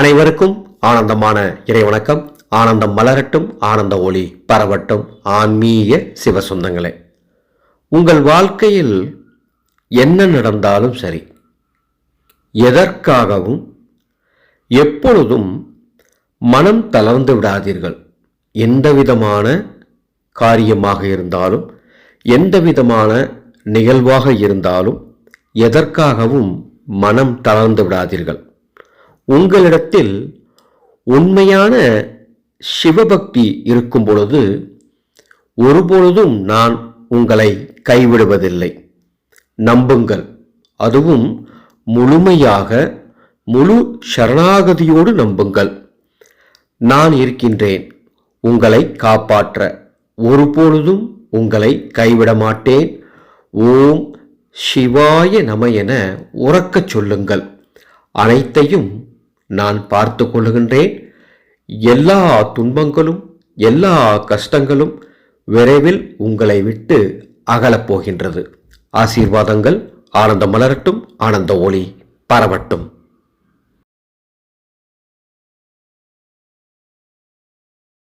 அனைவருக்கும் ஆனந்தமான இறைவணக்கம். ஆனந்தம் மலரட்டும் ஆனந்த ஒளி பரவட்டும். ஆன்மீக சிவசொந்தங்களே உங்கள் வாழ்க்கையில் என்ன நடந்தாலும் சரி எதற்காகவும் எப்பொழுதும் மனம் தளர்ந்து விடாதீர்கள். எந்த விதமான காரியமாக இருந்தாலும் எந்த விதமான நிகழ்வாக இருந்தாலும் எதற்காகவும் மனம் தளர்ந்து விடாதீர்கள். உங்களிடத்தில் உண்மையான சிவபக்தி இருக்கும் பொழுது ஒருபொழுதும் நான் உங்களை கைவிடுவதில்லை. நம்புங்கள். அதுவும் முழுமையாக முழு சரணாகதியோடு நம்புங்கள். நான் இருக்கின்றேன். உங்களை காப்பாற்ற. ஒருபொழுதும் உங்களை கைவிட மாட்டேன். ஓம் சிவாய நம என உறக்கச் சொல்லுங்கள். அனைத்தையும் நான் பார்த்து கொள்கின்றேன் எல்லா துன்பங்களும் எல்லா கஷ்டங்களும் விரைவில் உங்களை விட்டு அகலப் போகின்றது. ஆசீர்வாதங்கள் ஆனந்த மலரட்டும் ஆனந்த ஒளி பரவட்டும்.